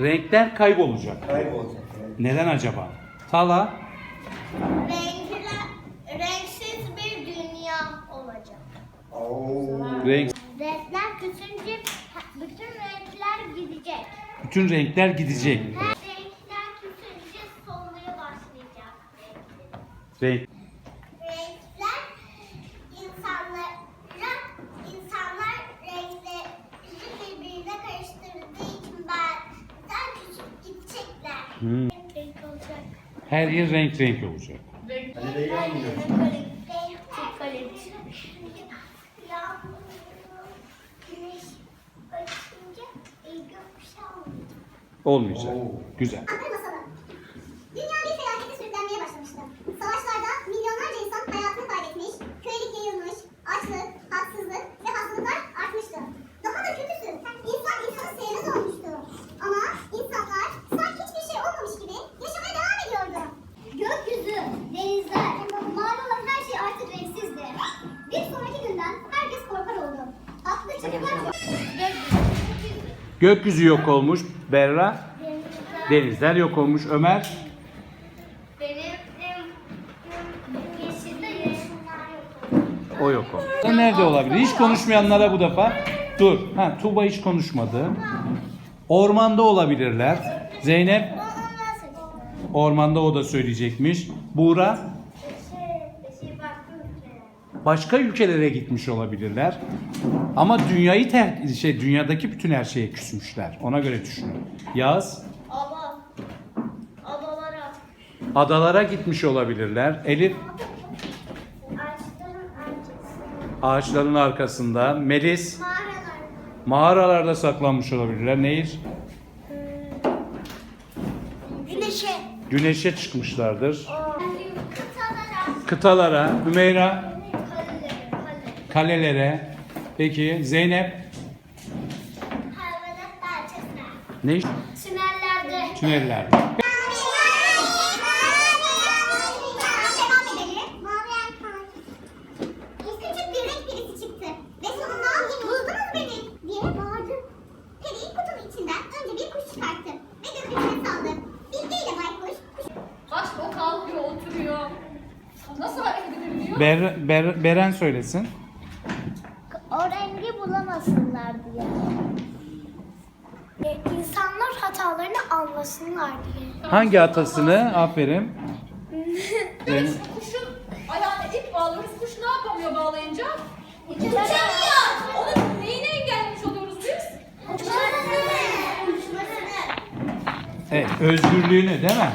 Renkler kaybolacak. Kaybolacak. evet. Neden acaba? Tala Renkler, renksiz bir dünya olacak. Oo. renk Renkler küçünce bütün renkler gidecek. bütün renkler gidecek. Her renkler küçünce solmaya başlayacak. Renk Hmm. Renk olacak. her yer renk renk olacak. Olmayacak. Oo. Güzel. Gökyüzü yok olmuş. Berra. Denizler yok olmuş. Ömer. O yok olmuş. Nerede olabilir? Hiç konuşmayanlara bu defa. Dur. Ha, Tuğba hiç konuşmadı. Ormanda olabilirler. Zeynep ormanda o da söyleyecekmiş. Buğra Şey, şey baktım ki. Başka ülkelere gitmiş olabilirler. Ama dünyayı ter şey dünyadaki bütün her şeye küsmüşler. Ona göre düşünün. Yaz Ada. Adalara. adalara gitmiş olabilirler. Elif Ağaçların arkası. ağaçların arkasında. Melis Mağaralar. mağaralarda saklanmış olabilirler. Nehir Güneşe. güneşe çıkmışlardır. Kıtalara. Kıtalara, Hümeyra. Kalelere. Peki Zeynep Hayvanat bahçesine. ne iş? Tünellerde. Tünellerde. Ber, Ber- Beren söylesin. O rengi bulamasınlar diye. İnsanlar hatalarını anlasınlar diye. Hangi hatasını? Aferin. Zeynep. Biz kuşun ayağına ip bağlıyoruz. Kuş ne yapamıyor bağlayınca? Uçamıyor. Onun neyini engellemiş oluyoruz biz? Evet, özgürlüğünü değil mi?